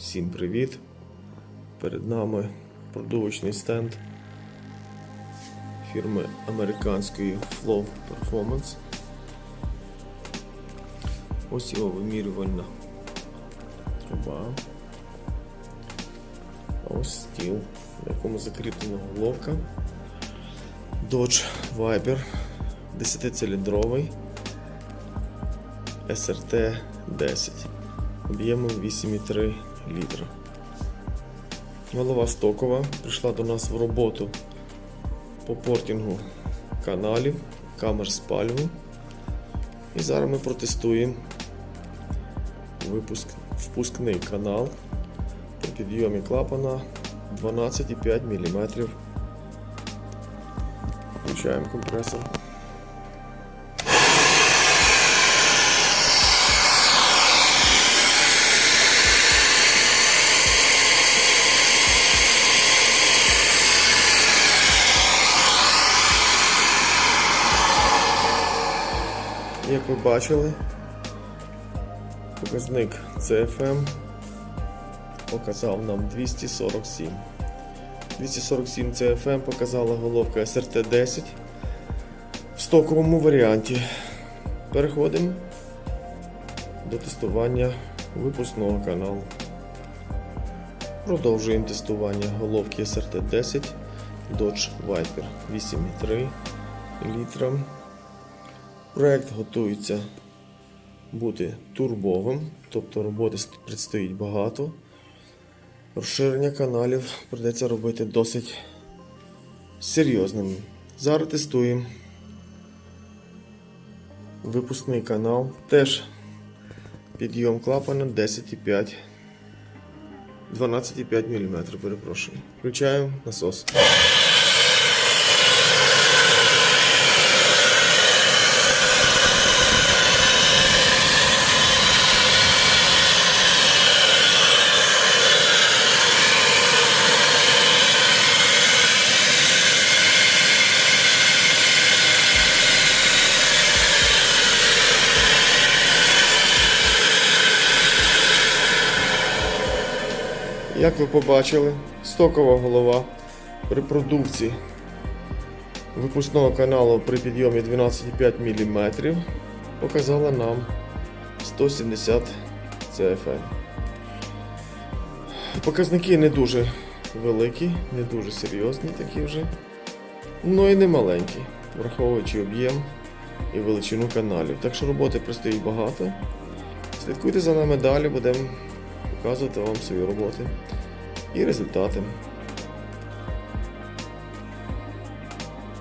Всім привіт! Перед нами продовольчний стенд фірми американської Flow Performance. Ось його вимірювальна труба. А Ось стіл, на якому закріплена головка. Dodge Viper 10-циліндровий SRT 10 об'ємом 8,3 літра. Голова стокова прийшла до нас в роботу по портінгу каналів, камер спалюву. І зараз ми протестуємо випуск, впускний канал при підйомі клапана 12,5 мм. Включаємо компресор. Як ви бачили, показник CFM показав нам 247. 247 CFM показала головка SRT10 в стоковому варіанті. Переходимо до тестування випускного каналу. Продовжуємо тестування головки SRT10 Dodge Viper 8,3 літра. Проект готується бути турбовим, тобто роботи предстоїть багато. Розширення каналів придеться робити досить серйозним. Зараз тестуємо випускний канал. Теж підйом клапана 10,5 12,5 мм, перепрошую. Включаємо насос. Як ви побачили, стокова голова при продукції випускного каналу при підйомі 12,5 мм показала нам 170 CFM. Показники не дуже великі, не дуже серйозні такі вже, ну і не маленькі, враховуючи об'єм і величину каналів. Так що роботи предстоїть багато. Слідкуйте за нами далі, будемо показувати вам свої роботи і результати.